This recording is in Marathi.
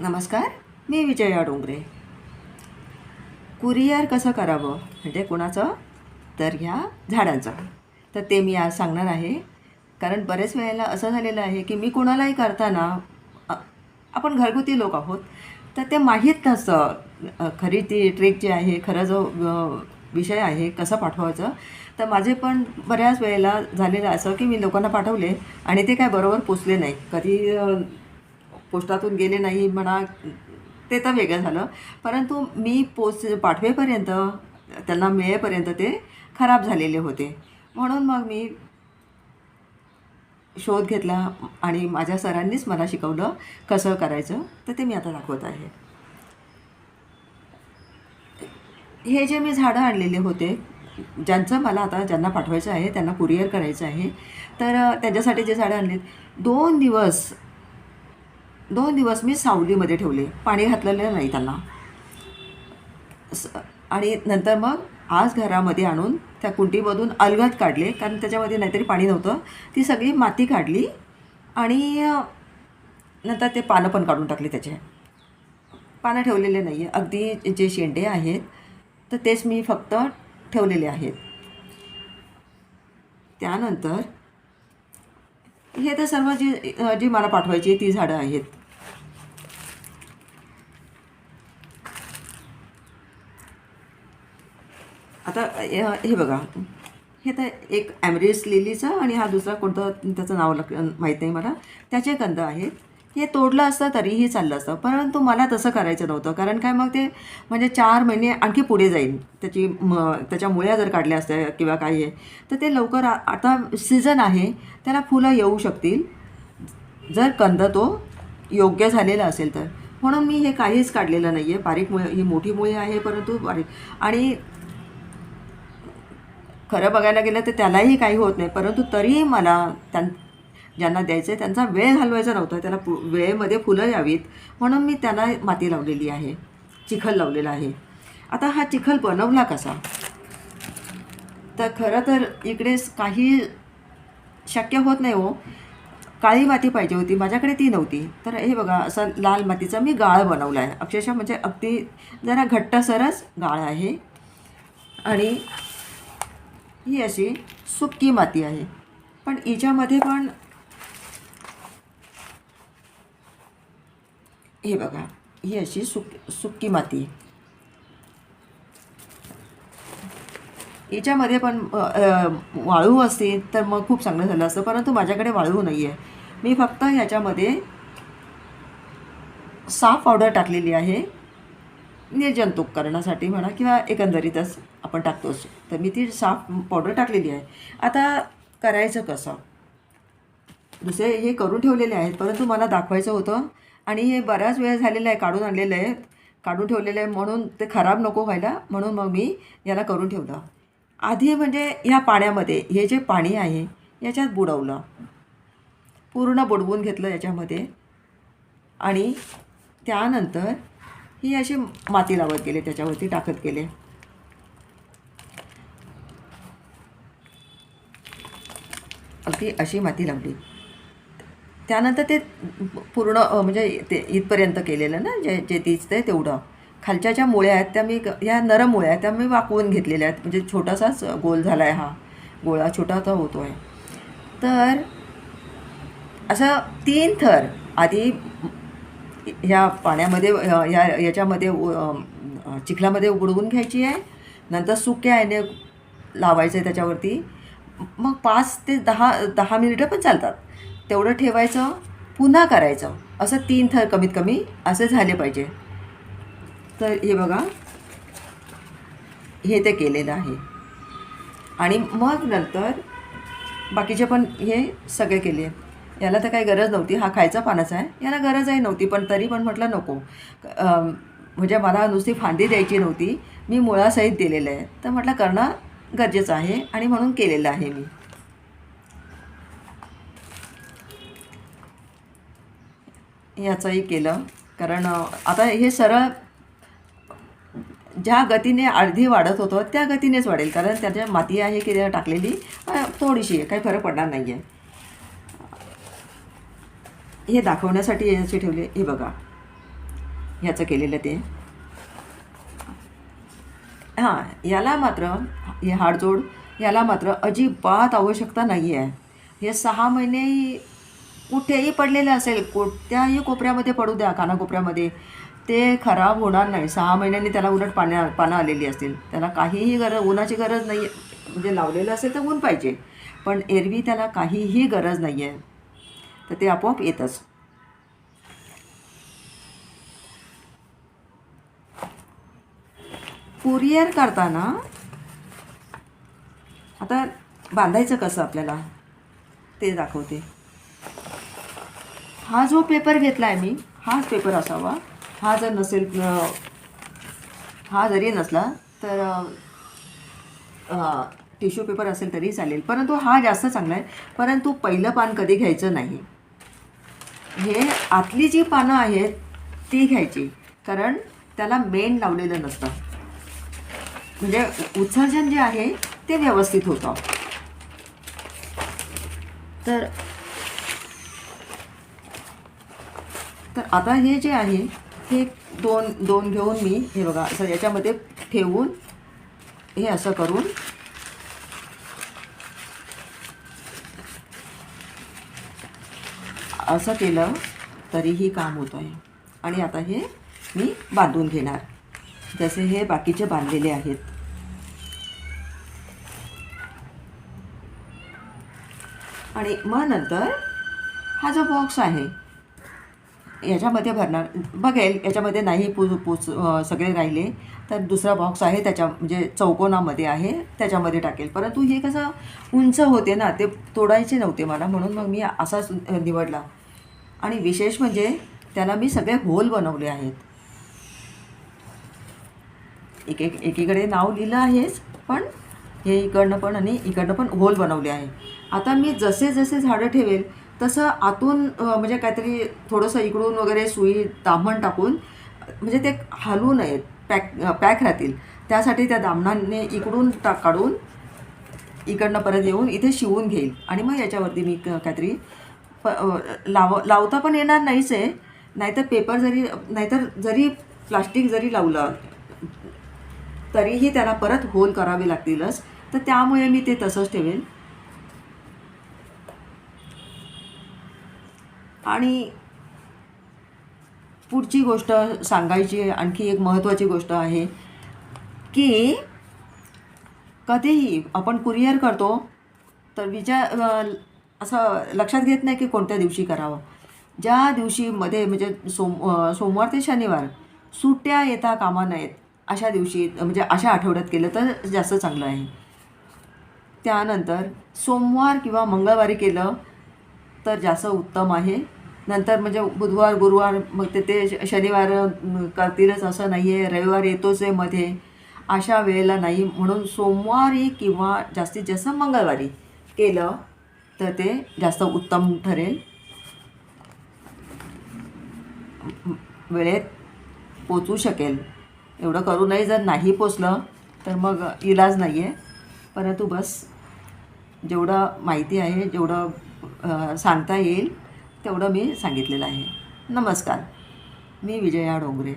नमस्कार मी विजया डोंगरे. कुरिअर कसं करावं? म्हणजे कुणाचं? तर ह्या झाडांचं. तर ते मी आज सांगणार आहे. कारण बरेच वेळेला असं झालेलं आहे की मी कोणालाही करताना आपण घरगुती लोक आहोत तर ते माहीत नसतं खरी ती ट्रिक जी आहे खरं जो विषय आहे कसं पाठवायचं. तर माझे पण बऱ्याच वेळेला झालेलं असं की मी लोकांना पाठवले आणि ते काय बरोबर पोचले नाही. कधी पोस्टातून गेले नाही म्हणा ते तर वेगळं झालं. परंतु मी पोच पाठवेपर्यंत त्यांना मिळेपर्यंत ते खराब झालेले होते. म्हणून मग मी शोध घेतला आणि माझ्या सरांनीच मला शिकवलं कसं करायचं तर ते मी आता दाखवत आहे. हे जे मी झाडं आणलेले होते ज्यांचं मला आता ज्यांना पाठवायचं आहे त्यांना कुरिअर करायचं आहे तर त्यांच्यासाठी जे झाडं आणलेत दोन दिवस दोन दिवस मी सावलीमध्ये ठेवले. पाणी घातलेलं नाही त्यांना. स- आणि नंतर मग आज घरामध्ये आणून त्या कुंडीमधून अलगद काढले. कारण त्याच्यामध्ये नाहीतरी पाणी नव्हतं. ती सगळी माती काढली आणि नंतर ते पानं पण काढून टाकले त्याचे. पानं ठेवलेले नाही आहे अगदी जे शेंडे आहेत तर तेच मी फक्त ठेवलेले आहेत. त्यानंतर हे तर सर्व जी जी मला पाठवायची ती झाडं आहेत. आता हे बघा. हे तर एक ॲमरिस लिलीचं आणि हा दुसरा कोणतं त्याचं नाव लक माहीत नाही मला. त्याचे कंद आहेत. हे तोडलं असतं तरीही चाललं असतं. परंतु मला तसं करायचं नव्हतं. कारण काय मग ते म्हणजे चार महिने आणखी पुढे जाईल. त्याची म त्याच्या मुळ्या जर काढल्या असत्या किंवा काही आहे तर ते लवकर आ- आता सीझन आहे. त्याला फुलं येऊ शकतील. जर कंद तो योग्य झालेला असेल तर. म्हणून मी हे काहीच काढलेलं नाही आहे बारीक मुळे ही मोठी मुळे आहे परंतु बारीक. आणि खरं बघायला गेलं तर त्यालाही काही होत नाही. परंतु तरीही मला त्यां ज्यांना द्यायचं आहे त्यांचा वेळ घालवायचा नव्हता. त्याला पु वेळेमध्ये फुलं यावीत म्हणून मी त्याला माती लावलेली आहे. चिखल लावलेला आहे. आता हा चिखल बनवला कसा? तर खरं तर इकडे काही शक्य होत नाही हो. काळी माती पाहिजे होती. माझ्याकडे ती नव्हती. तर हे बघा असा लाल मातीचा मी गाळ बनवला आहे अक्षरशः म्हणजे अगदी जरा घट्टसरच गाळ आहे. आणि ही अशी सुक्की माती आहे. पण हिच्यामध्ये पण हे बघा ही अशी सुक सुक्की माती. याच्यामध्ये पण वाळू असते तर मग खूप चांगलं झालं असतं परंतु माझ्याकडे वाळू नाही आहे मी फक्त ह्याच्यामध्ये साफ पावडर टाकलेली आहे. निर्जंतुक करण्यासाठी म्हणा किंवा एकंदरीतच आपण टाकतोच तर मी ती साफ पावडर टाकलेली आहे. आता करायचं कसं? दुसरे हे करून ठेवलेले आहेत परंतु मला दाखवायचं होतं आणि हे बराच वेळ झालेला आहे काढून आणलेलं आहे. काढून ठेवलेलं आहे म्हणून ते खराब नको व्हायला म्हणून मग मी याला करून ठेवलं. आधी म्हणजे ह्या पाण्यामध्ये हे जे पाणी आहे याच्यात बुडवलं. पूर्ण बुडवून घेतलं याच्यामध्ये. आणि त्यानंतर ही अशी माती लावत गेले त्याच्यावरती टाकत गेले. अगदी अशी माती लावली. त्यानंतर ते पूर्ण म्हणजे ते इथपर्यंत केलेलं ना जे जे तीच ते तेवढं. खालच्या ज्या मुळ्या आहेत त्या मी ह्या नरम मुळ्या आहेत त्या मी वाकवून घेतलेल्या आहेत. म्हणजे छोटासाच गोल झाला आहे हा. गोळा छोटासा होतो आहे तर असं तीन थर आधी ह्या पाण्यामध्ये या ह्या याच्यामध्ये उ- चिखलामध्ये उघडवून घ्यायची आहे. नंतर सुक्या याने लावायचं आहे त्याच्यावरती. मग पाच ते दहा दहा मिनिटं पण चालतात. तेवढं ठेवायचं पुन्हा करायचं. असं तीन थर कमीत कमी असे झाले पाहिजे. तर हे बघा. हे ते केलेलं आहे. आणि मग नंतर बाकीचे पण हे सगळे केले. याला तर काही गरज नव्हती. हा खायचा पानाचा आहे. याला गरजही नव्हती पण तरी पण म्हटलं नको. म्हणजे मला नुसती फांदी द्यायची नव्हती. मी मुळासहित दिलेलं आहे. तर म्हटलं करणं गरजेचं आहे आणि म्हणून केलेलं आहे मी. याचंही केलं. कारण आता हे सरळ ज्या गतीने अर्धी वाढत होतं त्या गतीनेच वाढेल. कारण त्याच्या माती आहे की त्या टाकलेली थोडीशी आहे. काही फरक पडणार नाही आहे हे दाखवण्यासाठी याचे ठेवले. हे बघा. ह्याचं केलेलं ते. हां याला मात्र हे हाडजोड याला मात्र अजिबात आवश्यकता नाही आहे हे सहा महिने कुठेही पडलेले असेल कोणत्याही कोपऱ्यामध्ये पडू द्या कानाकोपऱ्यामध्ये. ते खराब होणार नाही. सहा महिन्यांनी त्याला उलट पाण्या पानं आलेली असतील. त्याला काहीही गरज उन्हाची गरज नाही म्हणजे लावलेलं असेल तर ऊन पाहिजे. पण एरवी त्याला काहीही गरज नाही आहे तर ते आपोआप येतच. कुरिअर करताना आता बांधायचं कसं आपल्याला? ते दाखवते. हा जो पेपर घेतला आहे मी हाच पेपर असावा. हा जर नसेल हा जरी नसला तर टिश्यू पेपर असेल तरी चालेल. परंतु हा जास्त चांगला आहे. परंतु पहिलं पान कधी घ्यायचं नाही. हे आतली जी पानं आहेत ती घ्यायची. कारण त्याला मेन लावलेलं नसतं. म्हणजे उत्सर्जन जे आहे ते व्यवस्थित होतं. तर तर आता हे जे आहे हे दोन दोन घेऊन मी हे बघा असं याच्यामध्ये ठेवून हे असं करून असं केलं तरीही काम होतं आहे आणि आता हे मी बांधून घेणार. जसे हे बाकीचे बांधलेले आहेत. आणि मग नंतर हा जो बॉक्स आहे याच्यामध्ये भरणार. बघेल याच्यामध्ये नाही पु पुच सगळे राहिले तर दुसरा बॉक्स आहे त्याच्या म्हणजे चौकोनामध्ये आहे त्याच्यामध्ये टाकेल. परंतु हे कसं उंच होते ना ते तोडायचे नव्हते मला म्हणून मग मी असाच निवडला. आणि विशेष म्हणजे त्याला मी सगळे होल बनवले आहेत. एक एक एकीकडे नाव लिहिलं आहेच पण हे इकडनं पण आणि इकडनं पण होल बनवले आहे. आता मी जसे जसे झाडं ठेवेल तसं आतून म्हणजे काहीतरी थोडंसं इकडून वगैरे सुई दामण टाकून म्हणजे ते हलू नयेत पॅक पॅक राहतील. त्यासाठी त्या दामणाने इकडून टा काढून इकडनं परत येऊन इथे शिवून घेईल. आणि मग याच्यावरती मी क- काहीतरी प लाव लावता पण येणार नाहीच आहे नाहीतर पेपर जरी नाहीतर जरी प्लास्टिक जरी लावलं तरीही त्याला परत होल करावे लागतीलच. तर त्यामुळे मी ते तसंच ठेवेन. आणि पुढची गोष्ट सांगायची आणखी एक महत्त्वाची गोष्ट आहे की कधीही आपण कुरिअर करतो तर विचार असं लक्षात घेत नाही की कोणत्या दिवशी करावं. ज्या दिवशी मध्ये म्हणजे सोम सोमवार ते शनिवार सुट्ट्या येता कामा नयेत अशा दिवशी म्हणजे अशा आठवड्यात केलं तर जास्त चांगलं आहे. त्यानंतर सोमवार किंवा मंगळवारी केलं तर जास्त उत्तम आहे. नंतर म्हणजे बुधवार गुरुवार मग ते ते श- शनिवार करतीलच असं नाही आहे रविवार येतोच आहे मध्ये. अशा वेळेला नाही. म्हणून सोमवारी किंवा जास्तीत जास्त मंगळवारी केलं तर ते जास्त उत्तम ठरेल. वेळेत पोचू शकेल. एवढं करूनही जर नाही पोचलं तर मग इलाज नाही आहे परंतु बस जेवढं माहिती आहे जेवढं सांगता येईल तेवढं मी सांगितलेलं आहे. नमस्कार. मी विजया डोंगरे.